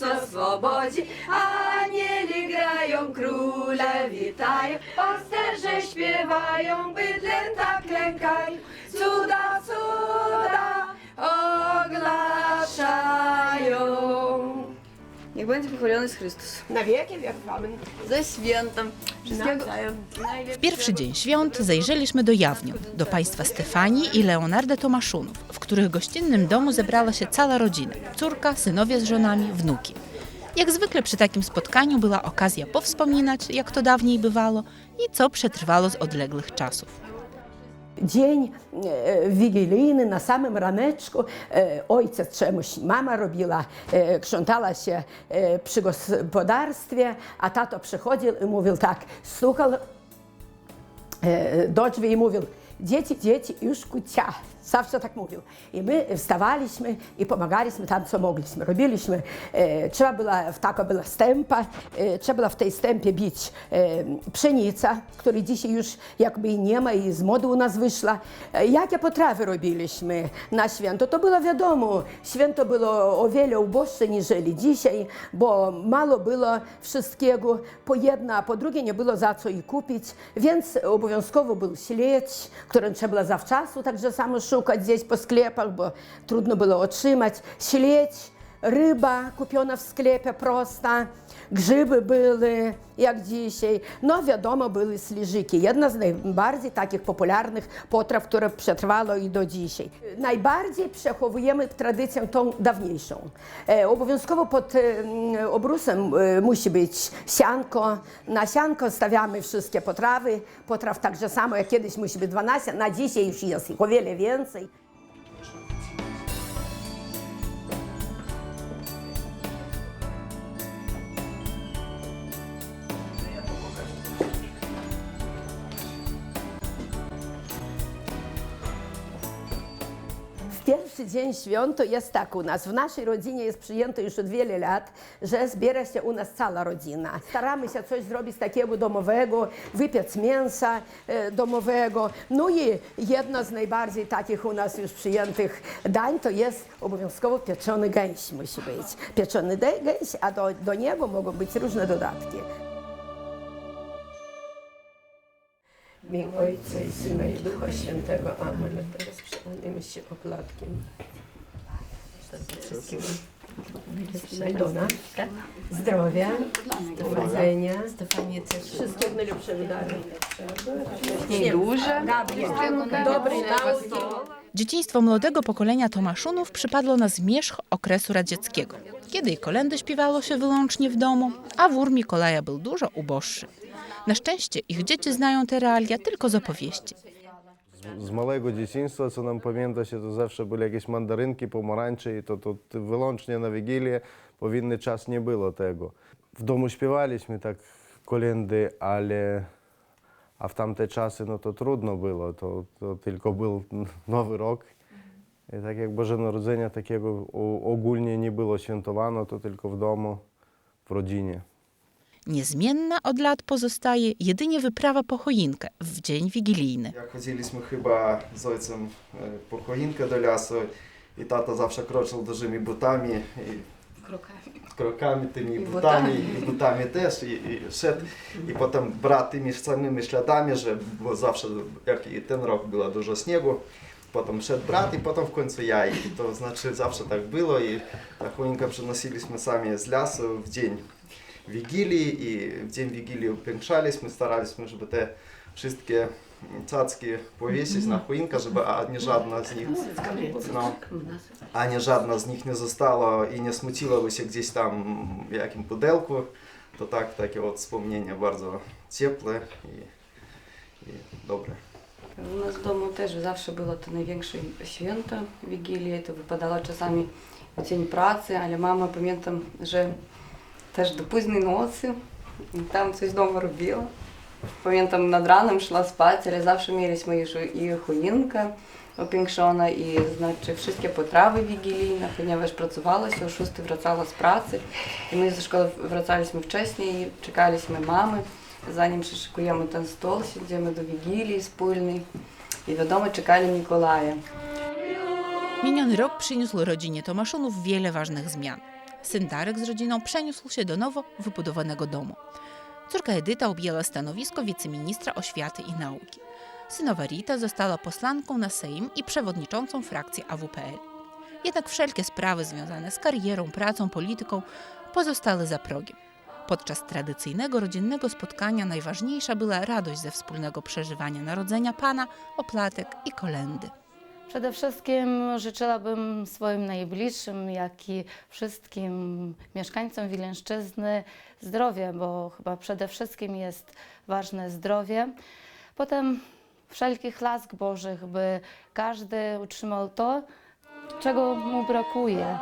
na swobodzie, anieli grają, króle witają, pasterze śpiewają, bydlęta klękają, cuda, cuda Niech będzie pochwalony Chrystus. Na wieki wiek. Amen. Ze świętem. Wszystkiego. W pierwszy dzień świąt zajrzeliśmy do Jawniu, do państwa Stefanii i Leonarda Tomaszunów, w których gościnnym domu zebrała się cała rodzina. Córka, synowie z żonami, wnuki. Jak zwykle przy takim spotkaniu była okazja powspominać, jak to dawniej bywało i co przetrwało z odległych czasów. Dzień e, wigilijny na samym raneczku e, ojciec czemuś, mama robiła, e, krzątała się przy gospodarstwie, a tato przychodził i mówił tak, słuchał e, do drzwi i mówił, dzieci, dzieci, już kucia. Zawsze tak mówił. I my wstawaliśmy i pomagaliśmy tam, co mogliśmy. Robiliśmy, e, trzeba była, taka była stępa, e, trzeba było w tej stępie bić e, pszenica, której dzisiaj już jakby nie ma i z mody u nas wyszła. E, jakie potrawy robiliśmy na święto? To było wiadomo, święto było o wiele uboższe niż dzisiaj, bo mało było wszystkiego, po jedno, a po drugie nie było za co i kupić, więc obowiązkowo był śledź, który trzeba było zawczasu także samo szukać gdzieś po sklepach, bo trudno było otrzymać. Śledź, ryba kupiona w sklepie prosta, grzyby były jak dzisiaj. No wiadomo, były sliżyki. Jedna z najbardziej takich popularnych potraw, które przetrwało i do dzisiaj. Najbardziej przechowujemy tradycję tą dawniejszą. E, obowiązkowo pod e, obrusem e, musi być sianko. Na sianko stawiamy wszystkie potrawy. Potraw także samo jak kiedyś musi być 12, na dzisiaj już jest ich o wiele więcej. Pierwszy dzień świąt to jest tak u nas. W naszej rodzinie jest przyjęte już od wielu lat, że zbiera się u nas cała rodzina. Staramy się coś zrobić takiego domowego, wypiec mięsa e, domowego. No i jedno z najbardziej takich u nas już przyjętych dań to jest obowiązkowo pieczony gęś musi być. Pieczony gęś, a do, do niego mogą być różne dodatki. Imię Ojca i Syna i Ducha Świętego. Amen. Teraz przyjmiemy się oplatkiem. Wszystkiego. Zdrowia, powodzenia, Stefanie też. wszystkiego najlepszego dalej. Nie duże. Dobrej nauki. Dzieciństwo młodego pokolenia Tomaszunów przypadło na zmierzch okresu radzieckiego, kiedy i kolendy śpiewało się wyłącznie w domu, a wór Mikołaja był dużo uboższy. Na szczęście ich dzieci znają te realia tylko z opowieści. Z małego dzieciństwa, co nam pamięta się, to zawsze były jakieś mandarynki, pomarańcze i to, to wyłącznie na Wigilię powinny czas nie było tego. W domu śpiewaliśmy tak kolendy, ale a w tamte czasy no to trudno było, to, to tylko był nowy rok. I tak jak Boże narodzenie takiego ogólnie nie było świętowano, to tylko w domu, w rodzinie. Niezmienna od lat pozostaje jedynie wyprawa po choinkę w dzień wigilijny. Jak chodziliśmy chyba z ojcem e, po choinkę do lasu i tata zawsze kroczył dużymi butami i krokami. tymi I butami. butami. i butami też i, i szedł. I potem brał tymi samymi śladami, że bo zawsze jak i ten rok było dużo śniegu, potem szedł brat i potem w końcu ja. I to znaczy zawsze tak było i ta choinka przynosiliśmy sami z lasu w dzień Wigilii i w dzień Wigilii upiększaliśmy, staraliśmy, żeby te wszystkie cacki powiesić na choinkę, żeby ani żadna z nich no, ani żadna z nich nie została i nie smuciłaby się gdzieś tam w jakim pudełku, to tak, takie od wspomnienia bardzo ciepłe i, i dobre. U nas w domu też zawsze było to największe święto Wigilii. To wypadało czasami w dzień pracy, ale mama pamiętam, że też do późnej nocy tam coś znowu robiła. Pamiętam nad ranem szła spać, ale zawsze mieliśmy już i choinkę opiększona i znaczy wszystkie potrawy wigilijne, ponieważ pracowała się, o 6 wracała z pracy i my ze szkoły wracaliśmy wcześniej i czekaliśmy mamy, zanim przyszykujemy ten stол, siedzimy do Wigilii wspólnej i wiadomo, czekali Mikołaja. Miniony rok przyniósł rodzinie Tomaszunów wiele ważnych zmian. Syn Darek z rodziną przeniósł się do nowo wybudowanego domu. Córka Edyta objęła stanowisko wiceministra oświaty i nauki. Synowa Rita została posłanką na Sejm i przewodniczącą frakcji AWPL. Jednak wszelkie sprawy związane z karierą, pracą, polityką pozostały za progiem. Podczas tradycyjnego rodzinnego spotkania najważniejsza była radość ze wspólnego przeżywania narodzenia Pana, oplatek i kolendy. Przede wszystkim życzyłabym swoim najbliższym, jak i wszystkim mieszkańcom Wileńszczyzny zdrowia, bo chyba przede wszystkim jest ważne zdrowie. Potem wszelkich łask Bożych, by każdy utrzymał to, czego mu brakuje.